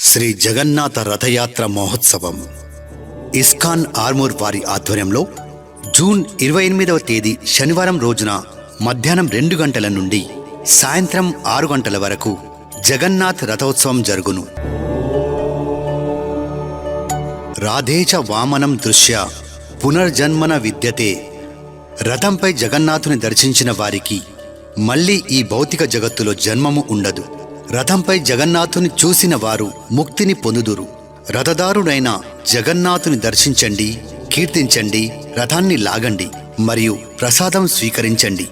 శ్రీ జగన్నాథ రథయాత్ర మహోత్సవం. ఇస్కాన్ ఆర్మూర్ వారి ఆధ్వర్యంలో జూన్ ఇరవై ఎనిమిదవ తేదీ శనివారం రోజున మధ్యాహ్నం రెండు గంటల నుండి సాయంత్రం ఆరు గంటల వరకు జగన్నాథ్ రథోత్సవం జరుగును. రాధేచ వామనం దృశ్య పునర్జన్మన విద్యతే రథంపై జగన్నాథుని దర్శించిన వారికి మళ్ళీ ఈ భౌతిక జగత్తులో జన్మము ఉండదు. రథంపై జగన్నాథుని చూసిన వారు ముక్తిని పొందుదురు. రథదారుడైన జగన్నాథుని దర్శించండి కీర్తించండి రథాన్ని లాగండి మరియు ప్రసాదం స్వీకరించండి.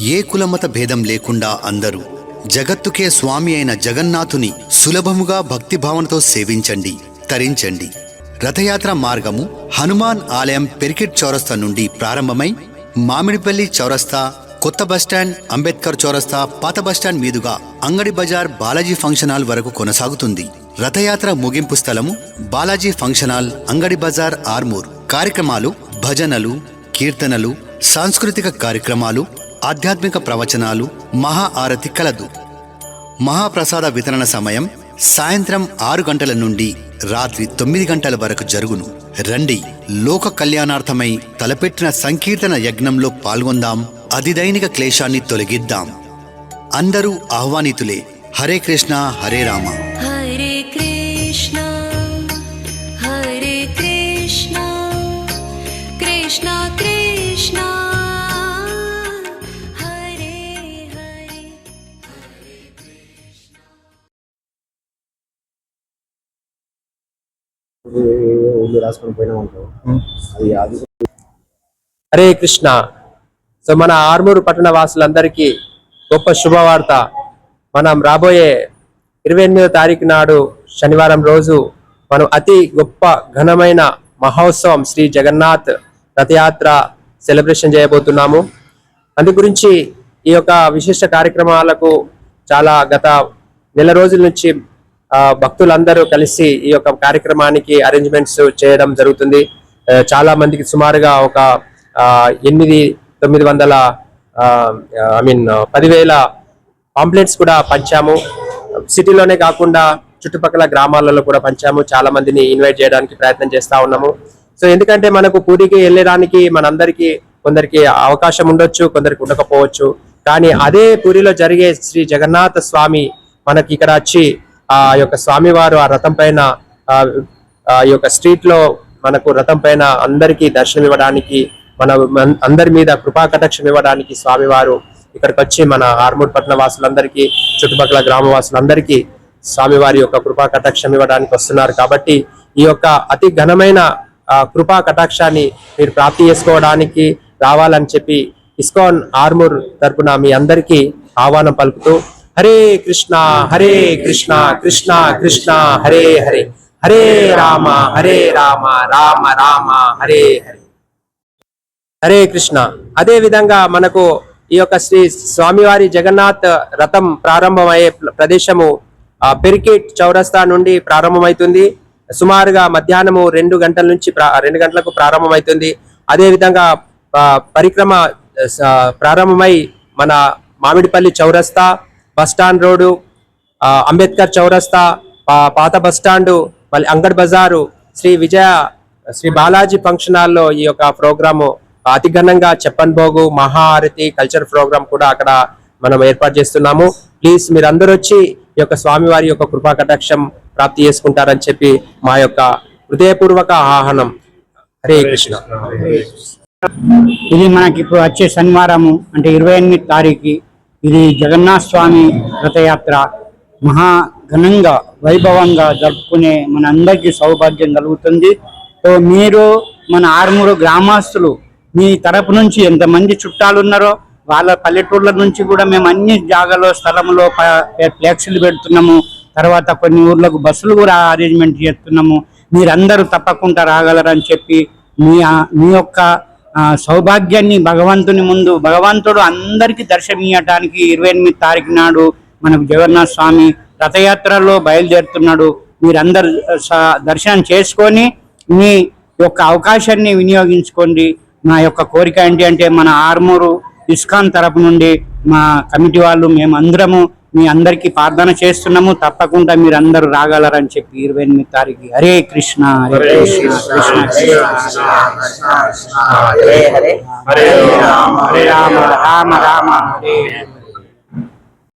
ఏ కులమత భేదం లేకుండా అందరూ జగత్తుకే స్వామి అయిన జగన్నాథుని సులభముగా భక్తిభావనతో సేవించండి తరించండి. రథయాత్ర మార్గము హనుమాన్ ఆలయం పెరికిట్ చౌరస్తా నుండి ప్రారంభమై మామిడిపల్లి చౌరస్తా కొత్త బస్టాండ్ అంబేద్కర్ చౌరస్తా పాత బస్టాండ్ మీదుగా అంగడి బజార్ బాలాజీ ఫంక్షన్ హాల్ వరకు కొనసాగుతుంది. రథయాత్ర ముగింపు స్థలము బాలాజీ ఫంక్షన్ హాల్ అంగడి బజార్ ఆర్మూర్. కార్యక్రమాలు భజనలు కీర్తనలు సాంస్కృతిక కార్యక్రమాలు ఆధ్యాత్మిక ప్రవచనాలు మహా ఆరతి కలదు. మహాప్రసాద వితరణ సమయం సాయంత్రం ఆరు గంటల నుండి రాత్రి తొమ్మిది గంటల వరకు జరుగును. రండి లోక కళ్యాణార్థమై తలపెట్టిన సంకీర్తన యజ్ఞంలో పాల్గొందాం. అధిదైనిక క్లేశాన్ని తొలగిద్దాం అందరూ ఆహ్వానితులే హరే కృష్ణ హరే రామ హరే కృష్ణ కృష్ణ అది హరే కృష్ణ సో మన ఆర్మూరు పట్టణ వాసులందరికీ గొప్ప శుభవార్త. మనం రాబోయే ఇరవై ఎనిమిదో తారీఖు నాడు శనివారం రోజు మనం అతి గొప్ప ఘనమైన మహోత్సవం శ్రీ జగన్నాథ్ రథయాత్ర సెలబ్రేషన్ చేయబోతున్నాము. అందు గురించి ఈ యొక్క విశిష్ట కార్యక్రమాలకు చాలా గత నెల రోజుల నుంచి భక్తులందరూ కలిసి ఈ యొక్క కార్యక్రమానికి అరేంజ్మెంట్స్ చేయడం జరుగుతుంది. చాలా మందికి సుమారుగా ఒక ఎనిమిది తొమ్మిది వందల ఐ మీన్ పదివేల పాంప్లెట్స్ కూడా పంచాము. సిటీలోనే కాకుండా చుట్టుపక్కల గ్రామాలలో కూడా పంచాము. చాలా మందిని ఇన్వైట్ చేయడానికి ప్రయత్నం చేస్తా ఉన్నాము. సో ఎందుకంటే మనకు పూరికి వెళ్ళడానికి మనందరికీ కొందరికి అవకాశం ఉండొచ్చు కొందరికి ఉండకపోవచ్చు. కానీ అదే పూరిలో జరిగే శ్రీ జగన్నాథ స్వామి మనకి ఇక్కడ వచ్చి ఆ యొక్క స్వామివారు ఆ రథం పైన ఈ ఆ యొక్క స్ట్రీట్లో మనకు రథం పైన అందరికీ దర్శనం ఇవ్వడానికి మన అందరి మీద కృపా కటాక్షం ఇవ్వడానికి స్వామివారు ఇక్కడికి వచ్చి మన ఆర్మూర్ పట్టణ వాసులందరికీ చుట్టుపక్కల గ్రామ వాసులందరికీ స్వామివారి యొక్క కృపా కటాక్షం ఇవ్వడానికి వస్తున్నారు. కాబట్టి ఈ యొక్క అతి ఘనమైన కృపా కటాక్షాన్ని మీరు ప్రాప్తి చేసుకోవడానికి రావాలని చెప్పి ఇస్కాన్ ఆర్మూర్ తరపున మీ అందరికీ ఆహ్వానం పలుకుతూ హరే కృష్ణ హరే కృష్ణ కృష్ణ కృష్ణ హరే హరే. హరే రామ హరే రామ రామ రామ హరే హరే. హరే కృష్ణ. అదే విధంగా మనకు ఈ యొక్క శ్రీ స్వామివారి జగన్నాథ్ రథం ప్రారంభమయ్యే ప్రదేశము పెరికేట్ చౌరస్తా నుండి ప్రారంభమవుతుంది సుమారుగా మధ్యాహ్నము రెండు గంటల నుంచి రెండు గంటలకు ప్రారంభమవుతుంది అదేవిధంగా పరిక్రమ ప్రారంభమై మన మామిడిపల్లి చౌరస్తా బస్ స్టాండ్ రోడ్డు అంబేద్కర్ చౌరస్తా పాత బస్ మళ్ళీ అంగడ్ బజారు శ్రీ విజయ శ్రీ బాలాజీ ఫంక్షన్ హాల్లో ఈ యొక్క ప్రోగ్రాము అతి ఘనంగా చెప్పన్ భోగు మహాఆరతి కల్చర్ ప్రోగ్రామ్ కూడా అక్కడ మనం ఏర్పాటు చేస్తున్నాము. ప్లీజ్ మీరు అందరూ వచ్చి ఈ యొక్క స్వామివారి యొక్క కృపా కటాక్షం ప్రాప్తి చేసుకుంటారని చెప్పి మా యొక్క హృదయపూర్వక ఆహ్వానం. హరే కృష్ణ. ఇది మనకి ఇప్పుడు వచ్చే శనివారము అంటే ఇరవై ఎనిమిది తారీఖు. ఇది జగన్నాథ స్వామి రథయాత్ర. మహా ఘనంగా వైభవంగా జరుపుకునే మన అందరికీ సౌభాగ్యం కలుగుతుంది. సో మీరు మన ఆరుమూరు గ్రామస్తులు మీ తరపు నుంచి ఎంతమంది చుట్టాలు ఉన్నారో వాళ్ళ పల్లెటూర్ల నుంచి కూడా మేము అన్ని జాగాలో స్థలంలో ప- ఫ్లెక్సీలు పెడుతున్నాము. తర్వాత కొన్ని ఊర్లకు బస్సులు కూడా అరేంజ్మెంట్ చేస్తున్నాము. మీరందరూ తప్పకుండా రాగలరని చెప్పి మీ మీ యొక్క సౌభాగ్యాన్ని భగవంతుని ముందు భగవంతుడు అందరికీ దర్శనీయటానికి ఇరవై ఎనిమిది తారీఖు నాడు మనకు జగన్నాథ స్వామి రథయాత్రలో బయలుదేరుతున్నాడు. మీరందరు స- దర్శనం చేసుకొని మీ యొక్క అవకాశాన్ని వినియోగించుకోండి. నా యొక్క కోరిక ఏంటి అంటే మన ఆర్మూరు ఇస్కాన్ తరపు నుండి మా కమిటీ వాళ్ళు మేమందరము మీ అందరికీ ప్రార్థన చేస్తున్నాము తప్పకుండా మీరు అందరూ రాగలరని చెప్పి ఇరవై ఎనిమిది తారీఖు హరే కృష్ణ హరే కృష్ణ కృష్ణ కృష్ణ హరే హరే హరే రామ హరే రామ రామ రామ హరే